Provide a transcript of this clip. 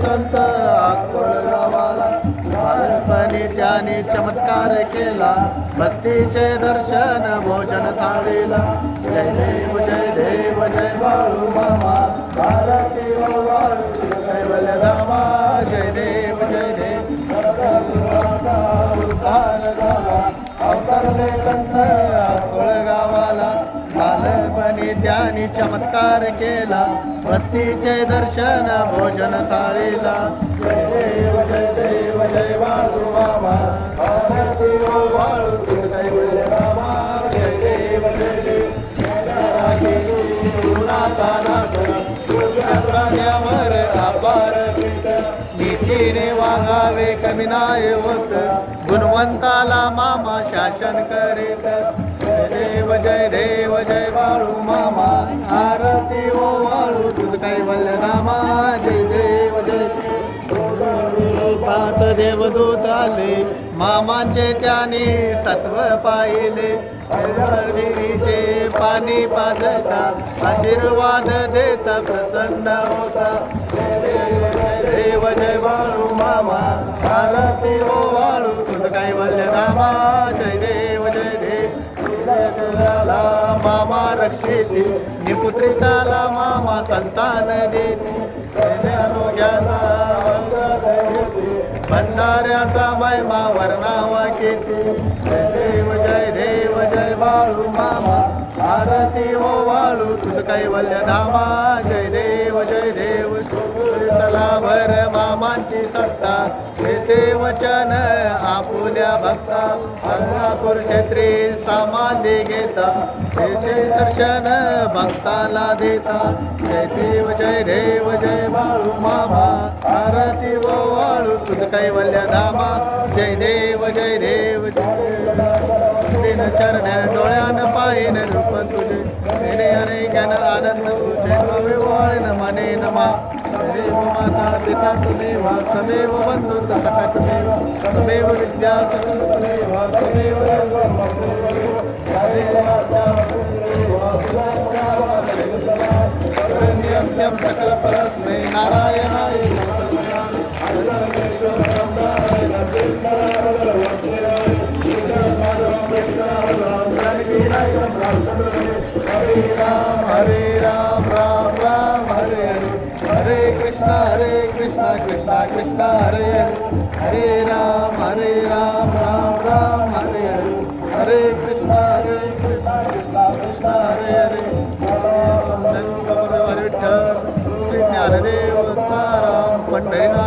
संत गावाला. बालपणी त्याने चमत्कार केला. मस्तीचे दर्शन भोजन थाळीला. जय देव जय देव जय बाळू मामा. भारती ओ बाळू जय देव जय देव. अवतार झाला अवतरले संत आणि त्याने चमत्कार केला. वस्तीचे दर्शन भोजन थाळीला. जय देव जय देव जय बाळू मामा जय देव जय देव प्राण्यावर अपार नीतीने वागावे कमी नाही होत गुणवंताला मामा शासन करीत. दूध आले मामांचे त्याने सत्व पाहिले. विहिरीचे पाणी पाजता आशीर्वाद देता प्रसन्न होता. देव जय देव बाळू मामा आरती हो बाळू तुझं काय बलरामा जय देव जय देव. मामा रक्षिते निपुत्रिताला मामा संतान देते. आरोग्याचा भंडाऱ्याचा महिमा वर्णावा केते जय देव जय देव जय बाळू मामा. आरती हो वाळू तुझ कैवल्य धामा. जय देव जय देव भर मामांची सत्ता. येते वचन आपुल्या भक्ता. अंगापूर क्षेत्री सामान्य घेता. देशे दर्शन भक्ताला देता. जय देव जय देव जय बाळू मामा. आरती ओ बाळू तुझ कैवल्य धामा जय देव जय देव दिन चरण डोळ्यान पाहिन रूप तुझे नेणे अने ज्ञान आनंद तुझे विवाळन मने नमा देव माता पिता तुमेव तमेव बंधू सखा तुमेव तमेव विद्या सकल तुमेव तमेव नित्यम सकल परस्मै नारायणाय हरे राम हरे राम राम राम हरे हरे हरे कृष्णा हरे कृष्णा कृष्णा कृष्णा हरे हरे हरे राम हरे राम राम राम हरे हरे हरे कृष्णा हरे कृष्णा कृष्णा कृष्णा हरे हरे हरे विठ्ठल श्री ज्ञानदेव तुकाराम पंढरीनाथ